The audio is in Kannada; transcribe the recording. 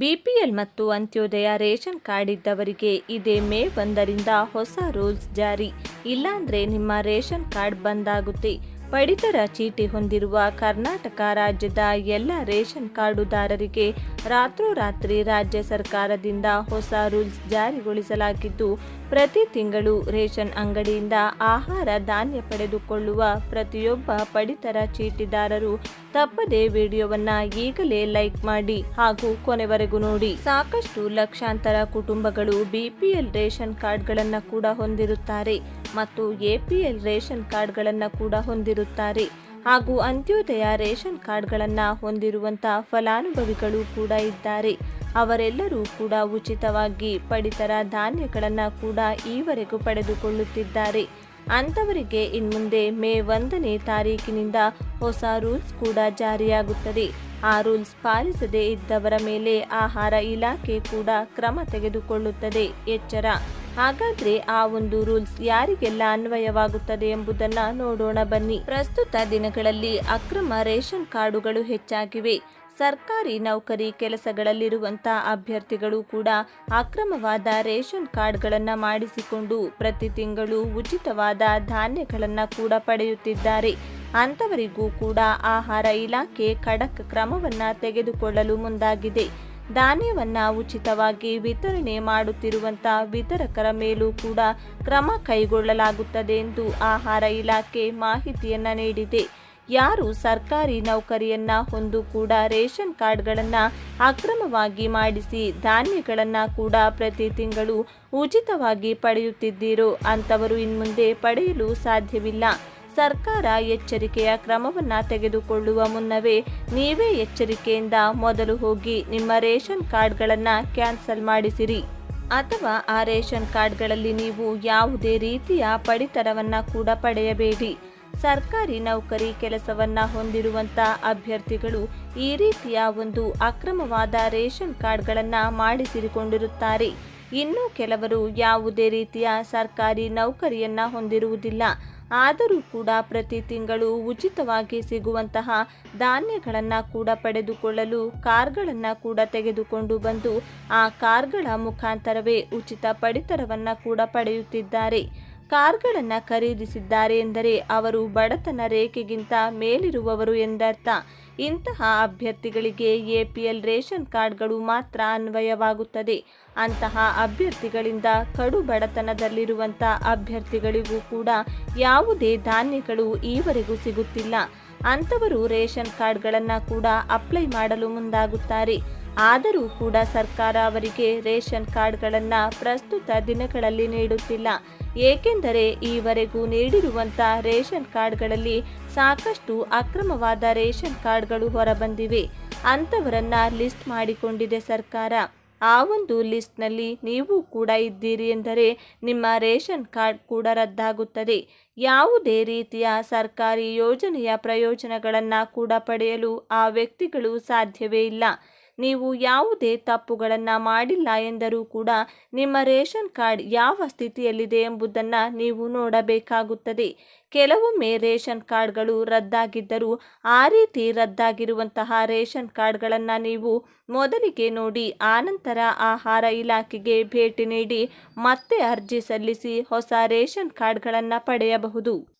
ಬಿಪಿಎಲ್ ಮತ್ತು ಅಂತ್ಯೋದಯ ರೇಷನ್ ಕಾರ್ಡ್ ಇದ್ದವರಿಗೆ ಇದೇ ಮೇ ಒಂದರಿಂದ ಹೊಸ ರೂಲ್ಸ್ ಜಾರಿ. ಇಲ್ಲಾಂದ್ರೆ ನಿಮ್ಮ ರೇಷನ್ ಕಾರ್ಡ್ ಬಂದ್ ಆಗುತ್ತೆ. ಪಡಿತರ ಚೀಟಿ ಹೊಂದಿರುವ ಕರ್ನಾಟಕ ರಾಜ್ಯದ ಎಲ್ಲ ರೇಷನ್ ಕಾರ್ಡುದಾರರಿಗೆ ರಾತ್ರೋರಾತ್ರಿ ರಾಜ್ಯ ಸರ್ಕಾರದಿಂದ ಹೊಸ ರೂಲ್ಸ್ ಜಾರಿಗೊಳಿಸಲಾಗಿದ್ದು, ಪ್ರತಿ ತಿಂಗಳು ರೇಷನ್ ಅಂಗಡಿಯಿಂದ ಆಹಾರ ಧಾನ್ಯ ಪಡೆದುಕೊಳ್ಳುವ ಪ್ರತಿಯೊಬ್ಬ ಪಡಿತರ ಚೀಟಿದಾರರು ತಪ್ಪದೇ ವಿಡಿಯೋವನ್ನ ಈಗಲೇ ಲೈಕ್ ಮಾಡಿ ಹಾಗೂ ಕೊನೆವರೆಗೂ ನೋಡಿ. ಸಾಕಷ್ಟು ಲಕ್ಷಾಂತರ ಕುಟುಂಬಗಳು ಬಿಪಿಎಲ್ ರೇಷನ್ ಕಾರ್ಡ್ಗಳನ್ನು ಕೂಡ ಹೊಂದಿರುತ್ತಾರೆ. ಮತ್ತು ಎಪಿಎಲ್ ರೇಷನ್ ಕಾರ್ಡ್ಗಳನ್ನು ಕೂಡ ಹೊಂದಿರುತ್ತಾರೆ. ಹಾಗೂ ಅಂತ್ಯೋದಯ ರೇಷನ್ ಕಾರ್ಡ್ಗಳನ್ನು ಹೊಂದಿರುವಂಥ ಫಲಾನುಭವಿಗಳು ಕೂಡ ಇದ್ದಾರೆ. ಅವರೆಲ್ಲರೂ ಕೂಡ ಉಚಿತವಾಗಿ ಪಡಿತರ ಧಾನ್ಯಗಳನ್ನು ಕೂಡ ಈವರೆಗೂ ಪಡೆದುಕೊಳ್ಳುತ್ತಿದ್ದಾರೆ. ಅಂಥವರಿಗೆ ಇನ್ಮುಂದೆ ಮೇ ಒಂದನೇ ತಾರೀಕಿನಿಂದ ಹೊಸ ರೂಲ್ಸ್ ಕೂಡ ಜಾರಿಯಾಗುತ್ತದೆ. ಆ ರೂಲ್ಸ್ ಪಾಲಿಸದೇ ಇದ್ದವರ ಮೇಲೆ ಆಹಾರ ಇಲಾಖೆ ಕೂಡ ಕ್ರಮ ತೆಗೆದುಕೊಳ್ಳುತ್ತದೆ. ಎಚ್ಚರ. ಹಾಗಾದ್ರೆ ಆ ಒಂದು ರೂಲ್ಸ್ ಯಾರಿಗೆಲ್ಲ ಅನ್ವಯವಾಗುತ್ತದೆ ಎಂಬುದನ್ನ ನೋಡೋಣ ಬನ್ನಿ. ಪ್ರಸ್ತುತ ದಿನಗಳಲ್ಲಿ ಅಕ್ರಮ ರೇಷನ್ ಕಾರ್ಡುಗಳು ಹೆಚ್ಚಾಗಿವೆ. ಸರ್ಕಾರಿ ನೌಕರಿ ಕೆಲಸಗಳಲ್ಲಿರುವಂತಹ ಅಭ್ಯರ್ಥಿಗಳು ಕೂಡ ಅಕ್ರಮವಾದ ರೇಷನ್ ಕಾರ್ಡ್ಗಳನ್ನು ಮಾಡಿಸಿಕೊಂಡು ಪ್ರತಿ ತಿಂಗಳು ಉಚಿತವಾದ ಧಾನ್ಯಗಳನ್ನು ಕೂಡ ಪಡೆಯುತ್ತಿದ್ದಾರೆ. ಅಂಥವರಿಗೂ ಕೂಡ ಆಹಾರ ಇಲಾಖೆ ಖಡಕ್ ಕ್ರಮವನ್ನು ತೆಗೆದುಕೊಳ್ಳಲು ಮುಂದಾಗಿದೆ. ಧಾನ್ಯವನ್ನ ಉಚಿತವಾಗಿ ವಿತರಣೆ ಮಾಡುತ್ತಿರುವಂಥ ವಿತರಕರ ಮೇಲೂ ಕೂಡ ಕ್ರಮ ಕೈಗೊಳ್ಳಲಾಗುತ್ತದೆ ಎಂದು ಆಹಾರ ಇಲಾಖೆ ಮಾಹಿತಿಯನ್ನು ನೀಡಿದೆ. ಯಾರು ಸರ್ಕಾರಿ ನೌಕರಿಯನ್ನ ಹೊಂದು ಕೂಡ ರೇಷನ್ ಕಾರ್ಡ್ಗಳನ್ನು ಅಕ್ರಮವಾಗಿ ಮಾಡಿಸಿ ಧಾನ್ಯಗಳನ್ನು ಕೂಡ ಪ್ರತಿ ತಿಂಗಳು ಉಚಿತವಾಗಿ ಪಡೆಯುತ್ತಿದ್ದೀರೋ ಅಂಥವರು ಇನ್ಮುಂದೆ ಪಡೆಯಲು ಸಾಧ್ಯವಿಲ್ಲ. ಸರ್ಕಾರ ಎಚ್ಚರಿಕೆಯ ಕ್ರಮವನ್ನು ತೆಗೆದುಕೊಳ್ಳುವ ಮುನ್ನವೇ ನೀವೇ ಎಚ್ಚರಿಕೆಯಿಂದ ಮೊದಲು ಹೋಗಿ ನಿಮ್ಮ ರೇಷನ್ ಕಾರ್ಡ್ಗಳನ್ನು ಕ್ಯಾನ್ಸಲ್ ಮಾಡಿಸಿರಿ. ಅಥವಾ ಆ ರೇಷನ್ ಕಾರ್ಡ್ಗಳಲ್ಲಿ ನೀವು ಯಾವುದೇ ರೀತಿಯ ಪಡಿತರವನ್ನು ಕೂಡ ಪಡೆಯಬೇಡಿ. ಸರ್ಕಾರಿ ನೌಕರಿ ಕೆಲಸವನ್ನ ಹೊಂದಿರುವಂತ ಅಭ್ಯರ್ಥಿಗಳು ಈ ರೀತಿಯ ಒಂದು ಅಕ್ರಮವಾದ ರೇಷನ್ ಕಾರ್ಡ್ಗಳನ್ನು ಮಾಡಿಸಿಕೊಂಡಿರುತ್ತಾರೆ ಇನ್ನು ಕೆಲವರು ಯಾವುದೇ ರೀತಿಯ ಸರ್ಕಾರಿ ನೌಕರಿಯನ್ನ ಹೊಂದಿರುವುದಿಲ್ಲ. ಆದರೂ ಕೂಡ ಪ್ರತಿ ತಿಂಗಳು ಉಚಿತವಾಗಿ ಸಿಗುವಂತಹ ಧಾನ್ಯಗಳನ್ನು ಕೂಡ ಪಡೆದುಕೊಳ್ಳಲು ಕಾರ್ಗಳನ್ನು ಕೂಡ ತೆಗೆದುಕೊಂಡು ಬಂದು ಆ ಕಾರ್ಗಳ ಮುಖಾಂತರವೇ ಉಚಿತ ಪಡಿತರವನ್ನು ಕೂಡ ಪಡೆಯುತ್ತಿದ್ದಾರೆ. ಕಾರ್ಗಳನ್ನು ಖರೀದಿಸಿದ್ದಾರೆ ಎಂದರೆ ಅವರು ಬಡತನ ರೇಖೆಗಿಂತ ಮೇಲಿರುವವರು ಎಂದರ್ಥ. ಇಂತಹ ಅಭ್ಯರ್ಥಿಗಳಿಗೆ ಎಪಿಎಲ್ ರೇಷನ್ ಕಾರ್ಡ್ಗಳು ಮಾತ್ರ ಅನ್ವಯವಾಗುತ್ತದೆ. ಅಂತಹ ಅಭ್ಯರ್ಥಿಗಳಿಂದ ಕಡು ಬಡತನದಲ್ಲಿರುವಂಥ ಅಭ್ಯರ್ಥಿಗಳಿಗೂ ಕೂಡ ಯಾವುದೇ ಧಾನ್ಯಗಳು ಈವರೆಗೂ ಸಿಗುತ್ತಿಲ್ಲ. ಅಂಥವರು ರೇಷನ್ ಕಾರ್ಡ್ಗಳನ್ನು ಕೂಡ ಅಪ್ಲೈ ಮಾಡಲು ಮುಂದಾಗುತ್ತಾರೆ. ಆದರೂ ಕೂಡ ಸರ್ಕಾರ ಅವರಿಗೆ ರೇಷನ್ ಕಾರ್ಡ್ಗಳನ್ನು ಪ್ರಸ್ತುತ ದಿನಗಳಲ್ಲಿ ನೀಡುತ್ತಿಲ್ಲ. ಏಕೆಂದರೆ ಈವರೆಗೂ ನೀಡಿರುವಂಥ ರೇಷನ್ ಕಾರ್ಡ್ಗಳಲ್ಲಿ ಸಾಕಷ್ಟು ಅಕ್ರಮವಾದ ರೇಷನ್ ಕಾರ್ಡ್ಗಳು ಹೊರಬಂದಿವೆ. ಅಂಥವರನ್ನು ಲಿಸ್ಟ್ ಮಾಡಿಕೊಂಡಿದೆ ಸರ್ಕಾರ. ಆ ಒಂದು ಲಿಸ್ಟ್ನಲ್ಲಿ ನೀವು ಕೂಡ ಇದ್ದೀರಿ ಎಂದರೆ ನಿಮ್ಮ ರೇಷನ್ ಕಾರ್ಡ್ ಕೂಡ ರದ್ದಾಗುತ್ತದೆ. ಯಾವುದೇ ರೀತಿಯ ಸರ್ಕಾರಿ ಯೋಜನೆಯ ಪ್ರಯೋಜನಗಳನ್ನು ಕೂಡ ಪಡೆಯಲು ಆ ವ್ಯಕ್ತಿಗಳು ಸಾಧ್ಯವೇ ಇಲ್ಲ. ನೀವು ಯಾವುದೇ ತಪ್ಪುಗಳನ್ನು ಮಾಡಿಲ್ಲ ಎಂದರೂ ಕೂಡ ನಿಮ್ಮ ರೇಷನ್ ಕಾರ್ಡ್ ಯಾವ ಸ್ಥಿತಿಯಲ್ಲಿದೆ ಎಂಬುದನ್ನು ನೀವು ನೋಡಬೇಕಾಗುತ್ತದೆ. ಕೆಲವೊಮ್ಮೆ ರೇಷನ್ ಕಾರ್ಡ್ಗಳು ರದ್ದಾಗಿದ್ದರೂ ಆ ರೀತಿ ರದ್ದಾಗಿರುವಂತಹ ರೇಷನ್ ಕಾರ್ಡ್ಗಳನ್ನು ನೀವು ಮೊದಲಿಗೆ ನೋಡಿ ಆನಂತರ ಆಹಾರ ಇಲಾಖೆಗೆ ಭೇಟಿ ನೀಡಿ ಮತ್ತೆ ಅರ್ಜಿ ಸಲ್ಲಿಸಿ ಹೊಸ ರೇಷನ್ ಕಾರ್ಡ್ಗಳನ್ನು ಪಡೆಯಬಹುದು.